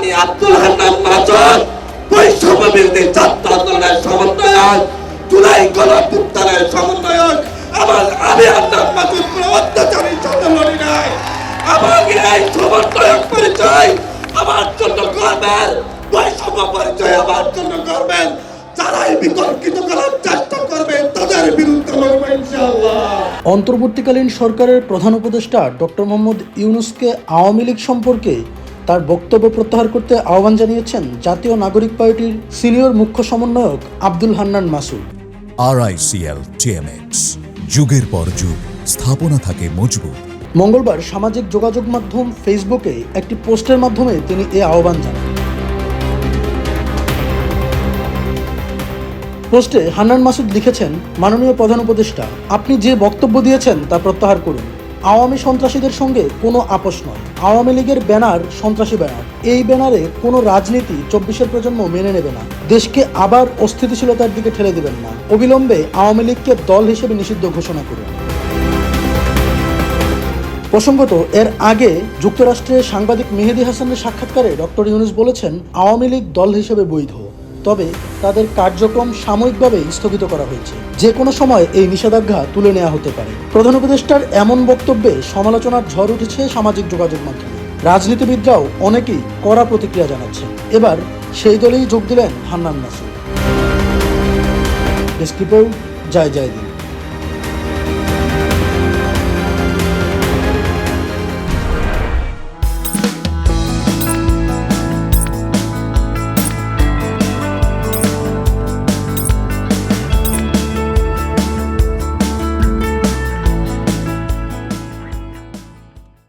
আমি আব্দুল হান্নান মাসুদ বৈষম্য বিরোধী ছাত্র আন্দোলনের সমন্বয়ক, জুলাই গণপুত্তরের সমন্বয়ক আমার আমি হান্নান মাসুদ কোনো অত্যাচারী সাথে লড়ি নাই। আমাকে এই সমন্বয়ক পরিচয় আমার জন্য গর্বের বৈষম্য পরিচয় আমার জন্য গর্বের যারাই বিতর্কিত করার চেষ্টা করবে, তাদের বিরুদ্ধে লড়বো ইনশাআল্লাহ। অন্তর্বর্তীকালীন সরকারের প্রধান উপদেষ্টা ডক্টর মোহাম্মদ ইউনুসকে আওয়ামী লীগ সম্পর্কে তার বক্তব্য প্রত্যাহার করতে আহ্বান জানিয়েছেন জাতীয় নাগরিক পার্টির সিনিয়র মুখ্য সমন্বয়ক আব্দুল হান্নান মাসুদ। আরআইসিএল টিএমএক্স যুগের পর যুগ স্থাপনা থাকে মজবুত। মঙ্গলবার সামাজিক যোগাযোগ মাধ্যম ফেসবুকে একটি পোস্টের মাধ্যমে তিনি এ আহ্বান জানান। পোস্টে হান্নান মাসুদ লিখেছেন মাননীয় প্রধান উপদেষ্টা আপনি যে বক্তব্য দিয়েছেন তা প্রত্যাহার করুন। আওয়ামী সন্ত্রাসীদের সঙ্গে কোনো আপোষ নয়। আওয়ামী লীগের ব্যানার সন্ত্রাসী ব্যানার। এই ব্যানারে কোনো রাজনীতি চব্বিশের প্রজন্ম মেনে নেবে না। দেশকে আবার অস্থিতিশীলতার দিকে ঠেলে দেবেন না। অবিলম্বে আওয়ামী লীগকে দল হিসেবে নিষিদ্ধ ঘোষণা করুন। প্রসঙ্গত, এর আগে যুক্তরাষ্ট্রে সাংবাদিক মেহেদি হাসানের সাক্ষাৎকারে ডক্টর ইউনুস বলেছেন, আওয়ামী লীগ দল হিসেবে বৈধ। তবে তাদের কার্যক্রম সাময়িকভাবে স্থগিত করা হয়েছে। যে কোনো সময় এই নিষেধাজ্ঞা তুলে নেওয়া হতে পারে। প্রধান উপদেষ্টার এমন বক্তব্যে সমালোচনার ঝড় উঠেছে সামাজিক যোগাযোগ মাধ্যমে। রাজনীতিবিদরাও অনেকেই কড়া প্রতিক্রিয়া জানাচ্ছেন। এবার সেই দলেই যোগ দিলেন হান্নান নাসির। ডেস্ক রিপোর্ট, জয় জয় দিন